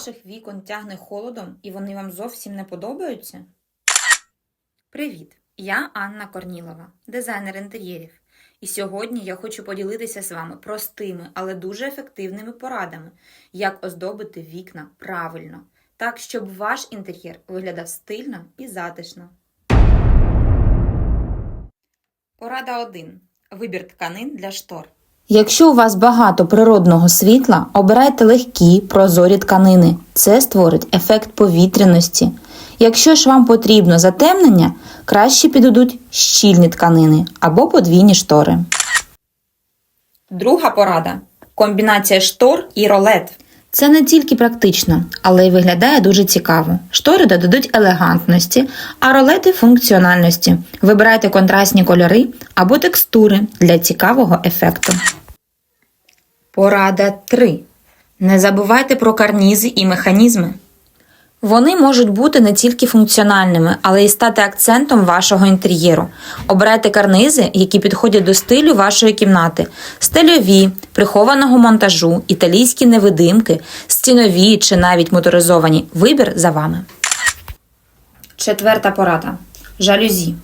ваших вікон тягне холодом і вони вам зовсім не подобаються? Привіт! Я Анна Корнілова, дизайнер інтер'єрів. І сьогодні я хочу поділитися з вами простими, але дуже ефективними порадами, як оздобити вікна правильно, так, щоб ваш інтер'єр виглядав стильно і затишно. Порада 1. Вибір тканин для штор. Якщо у вас багато природного світла, обирайте легкі прозорі тканини. Це створить ефект повітряності. Якщо ж вам потрібно затемнення, краще підійдуть щільні тканини або подвійні штори. Друга порада комбінація штор і ролет. Це не тільки практично, але й виглядає дуже цікаво. Штори додадуть елегантності, а ролети функціональності. Вибирайте контрастні кольори або текстури для цікавого ефекту. Порада 3. Не забувайте про карнізи і механізми. Вони можуть бути не тільки функціональними, але й стати акцентом вашого інтер'єру. Обирайте карнизи, які підходять до стилю вашої кімнати: стильові, прихованого монтажу, італійські невидимки, стінові чи навіть моторизовані. Вибір за вами. Четверта порада. Жалюзі.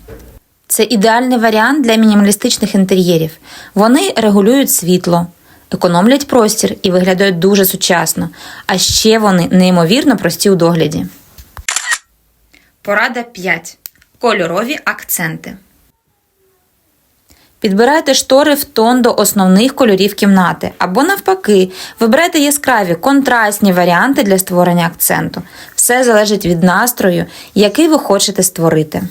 Це ідеальний варіант для мінімалістичних інтер'єрів. Вони регулюють світло, економлять простір і виглядають дуже сучасно, а ще вони неймовірно прості у догляді. Порада 5. Кольорові акценти. Підбирайте штори в тон до основних кольорів кімнати, або навпаки, вибирайте яскраві контрастні варіанти для створення акценту. Все залежить від настрою, який ви хочете створити.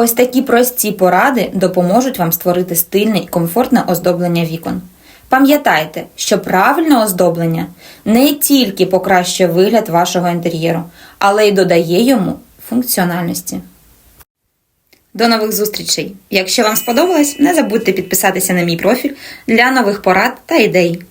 Ось такі прості поради допоможуть вам створити стильне і комфортне оздоблення вікон. Пам'ятайте, що правильне оздоблення не тільки покращує вигляд вашого інтер'єру, але й додає йому функціональності. До нових зустрічей! Якщо вам сподобалось, не забудьте підписатися на мій профіль для нових порад та ідей.